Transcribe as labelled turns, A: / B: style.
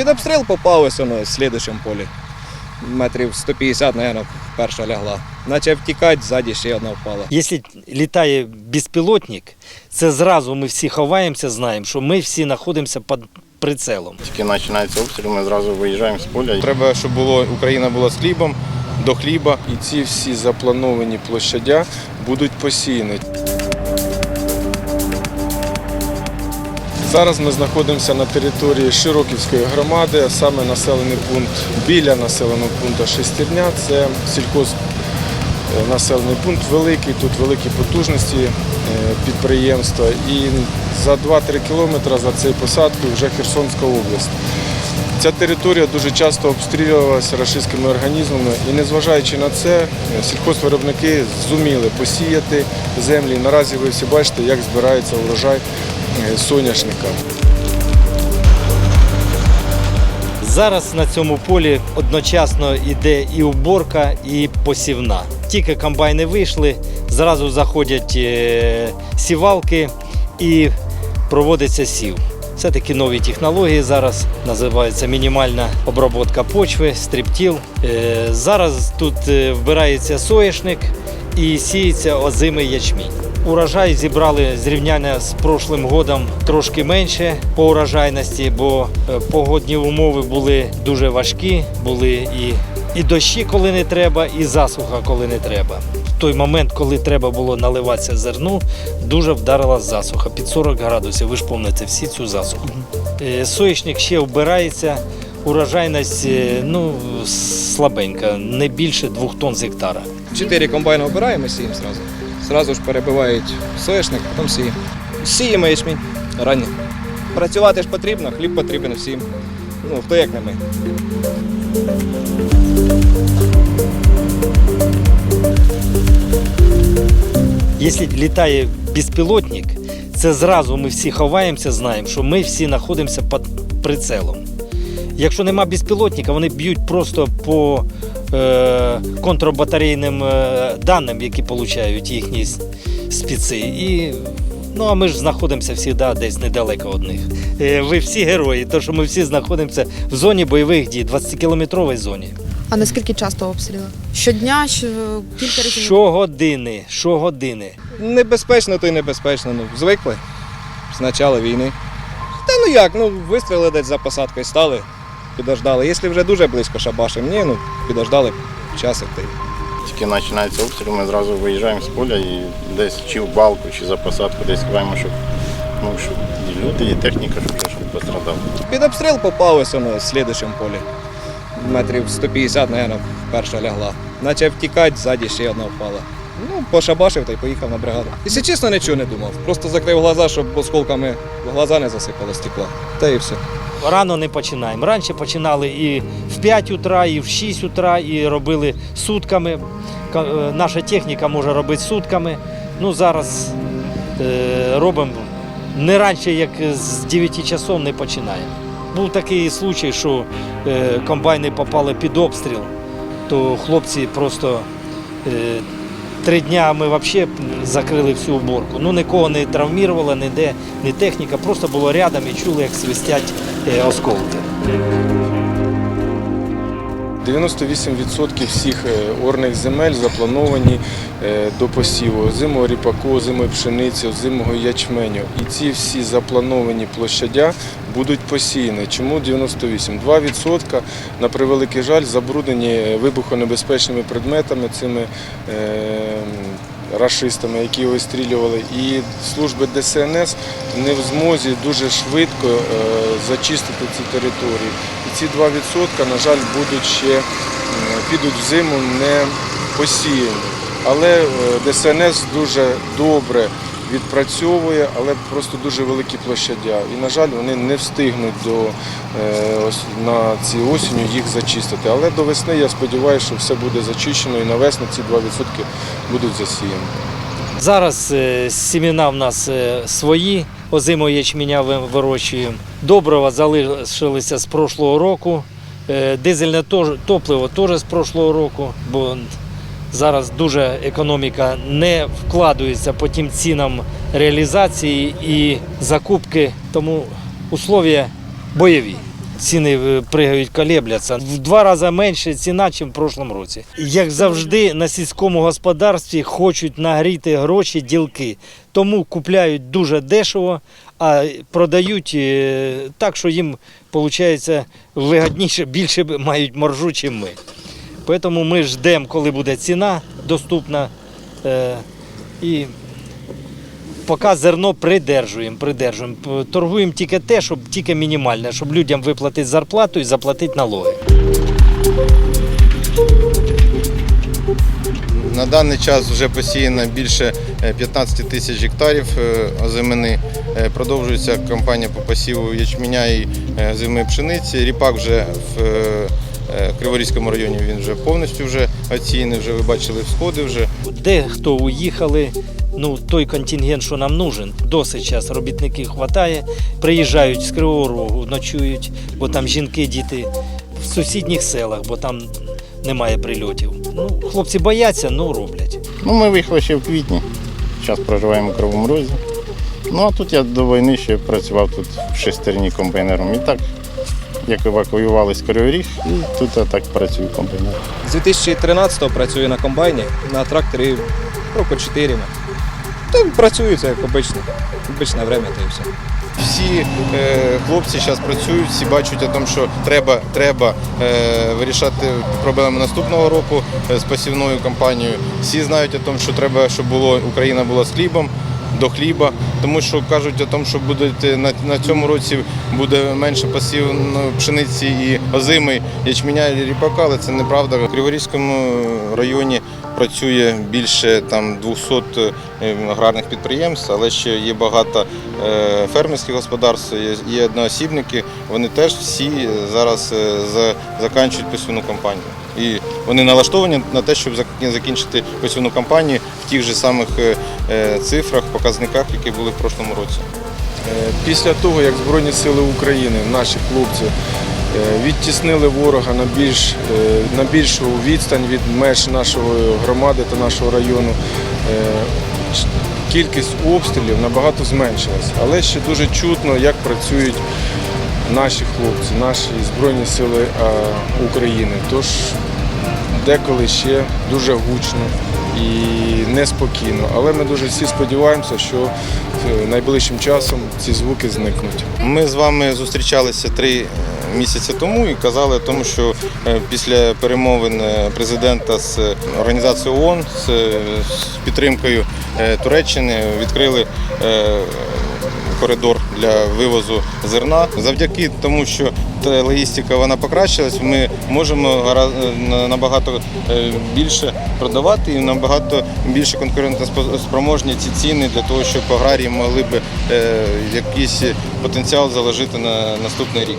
A: Під обстріл попав ось воно в слідчому полі. Метрів 150, мабуть, перша лягла. Наче втікати, ззаді ще одна впала.
B: Якщо літає безпілотник, це зразу ми всі ховаємося, знаємо, що ми всі знаходимося під прицелом.
C: Тільки починається обстріл, ми зразу виїжджаємо з поля.
D: Треба, щоб було Україна була з хлібом до хліба, і ці всі заплановані площадя будуть посіяні. Зараз ми знаходимося на території Широківської громади, а саме населений пункт біля населеного пункту Шестерня. Це сільхоз е, населений пункт великий, тут великі потужності е, підприємства. І за 2-3 кілометри за цією посадкою вже Херсонська область. Ця територія дуже часто обстрілювалася рашистськими організмами, і незважаючи на це, е, сільхозвиробники зуміли посіяти землі. Наразі ви всі бачите, як збирається урожай соняшника.
B: Зараз на цьому полі одночасно йде і уборка, і посівна. Тільки комбайни вийшли, зразу заходять е, сівалки і проводиться сів. Це такі нові технології зараз називається мінімальна обробка почви, стріптіл. Е, Зараз тут е, вбирається соєшник і сіється озимий ячмінь. Урожай зібрали зрівняння з прошлим годом трошки менше по урожайності, бо е, погодні умови були дуже важкі, були і, і дощі, коли не треба, і засуха, коли не треба. В той момент, коли треба було наливатися зерну, дуже вдарила засуха під 40 градусів. Ви ж пам'ятаєте всі цю засуху. Е, Соєшник ще вбирається. Урожайність е, ну, слабенька, не більше двох тонн з гектара.
A: Чотири комбайни обираємо і сіємо зразу. Зразу ж перебивають соняшник, потім сіємо. Сіємо ячмінь ранні. Працювати ж потрібно, хліб потрібен всім. Ну, хто як не ми.
B: Якщо літає безпілотник, це зразу ми всі ховаємося, знаємо, що ми всі знаходимося під прицелом. Якщо нема безпілотника, вони б'ють просто по е, контрбатарейним е, даним, які отримують їхні с- спеці. І, ну, а ми ж знаходимося завжди десь недалеко від них. Е, ви всі герої, тому що ми всі знаходимося в зоні бойових дій, 20-кілометровій зоні.
E: А наскільки часто обстріли? Щодня, що кілька разів?
B: Щогодини, щогодини.
A: Небезпечно, то й небезпечно. Ну, звикли з початку війни. Та ну як, ну вистріли десь за посадкою стали, підождали. Якщо вже дуже близько шабашим, ні, ну підождали часик та й.
C: Тільки починається обстріл, ми зразу виїжджаємо з поля і десь чи в балку, чи за посадку десь ховаємо, щоб, ну, щоб і люди, і техніка, щоб, вже, щоб пострадали.
A: Під обстріл попав ось воно в слідчому полі. Метрів 150, мабуть, перша лягла. Наче втікати, ззаді ще одна впала. Ну, пошабашив та й поїхав на бригаду. Якщо чесно, нічого не думав. Просто закрив глаза, щоб осколками в глаза не засипало стекла. Та і все.
B: Рано не починаємо. Раніше починали і в 5 утра, і в 6 утра, і робили сутками. Е, Наша техніка може робити сутками. Ну, зараз е, робимо не раніше, як з 9 часов не починаємо. Був такий случай, що е, комбайни попали під обстріл, то хлопці просто е, три дні ми взагалі закрили всю уборку. Ну нікого не травмірувало, ніде, ні техніка, просто було рядом і чули, як свистять е, осколки.
D: 98% всіх е, орних земель заплановані е, до посіву озимого ріпаку, озимої пшениці, озимого ячменю. І ці всі заплановані площадя будуть посіяні. Чому 98? 2% на превеликий жаль забруднені е, вибухонебезпечними предметами цими рашистами, які вистрілювали. І служби ДСНС не в змозі дуже швидко е, зачистити ці території. І ці 2%, на жаль, будуть ще підуть в зиму не посіяні. Але е, ДСНС дуже добре відпрацьовує, але просто дуже великі площадя. І, на жаль, вони не встигнуть до, е, на ці осінню їх зачистити. Але до весни я сподіваюся, що все буде зачищено і на весну ці 2% будуть засіяні.
B: Зараз е, сімена в нас е, свої, озимого ячменя ви- вирощуємо. Добрива залишилися з прошлого року. Дизельне топливо теж з прошлого року, бо зараз дуже економіка не вкладується по тим цінам реалізації і закупки, тому условия бойові. ціни е, пригають, колебляться. В два рази менше ціна, ніж в прошлому році. Як завжди, на сільському господарстві хочуть нагріти гроші ділки. Тому купляють дуже дешево, а продають е, так, що їм виходить вигідніше, більше мають маржу, ніж ми. Тому ми ждемо, коли буде ціна доступна. е, І поки зерно придержуємо, придержуємо. Торгуємо тільки те, щоб тільки мінімальне, щоб людям виплатити зарплату і заплатити налоги.
C: На даний час вже посіяно більше е, 15 тисяч гектарів е, озимини. Е, Продовжується кампанія по посіву ячменя і е, озимої пшениці. Ріпак вже в е, е, Криворізькому районі він вже повністю вже оцінений, вже ви бачили всходи вже.
B: Дехто уїхали, ну той контингент, що нам нужен, досить час робітників вистачає. Приїжджають з Кривого Рогу, ночують, бо там жінки, діти в сусідніх селах, бо там немає прильотів. Ну, хлопці бояться, ну роблять.
C: Ну, ми виїхали ще в квітні. Зараз проживаємо у Кривому Розі. Ну а тут я до війни ще працював тут в шестерні комбайнером. І так, як евакуювали з Кривий Ріг, і тут я так працюю комбайнером.
A: З 2013-го працюю на комбайні, на тракторі року 4. Та працюю це як обично. Обичне время та і все.
C: Всі е, хлопці зараз працюють, всі бачать о тому, що треба, треба е, вирішати проблеми наступного року е, з посівною кампанією. Всі знають о тому, що треба, щоб було Україна була з хлібом. До хліба, тому що кажуть о тому, що будуть на, на цьому році буде менше посів ну, пшениці і озими, ячменя і ріпака, але це неправда. В Криворізькому районі працює більше там 200 е, аграрних підприємств, але ще є багато е, фермерських господарств, є, одноосібники. Вони теж всі зараз е, за, закінчують посівну кампанію. І вони налаштовані на те, щоб зак- закінчити посівну кампанію в тих же самих е, е, цифрах, показниках, які були в прошлому році.
D: Е, Після того, як Збройні Сили України, наші хлопці, відтіснили ворога на, більш, на більшу відстань від меж нашої громади та нашого району, кількість обстрілів набагато зменшилась. Але ще дуже чутно, як працюють наші хлопці, наші Збройні Сили України. Тож деколи ще дуже гучно і неспокійно. Але ми дуже всі сподіваємося, що е, найближчим часом ці звуки зникнуть.
C: Ми з вами зустрічалися три е, місяці тому і казали тому, що е, після перемовин президента з організацією ООН з, підтримкою Туреччини відкрили коридор для вивозу зерна. Завдяки тому, що логістика вона покращилась, ми можемо гара- набагато е, більше продавати і набагато більше конкурентоспроможні ці ціни для того, щоб аграрії могли б е, якийсь потенціал заложити на наступний рік.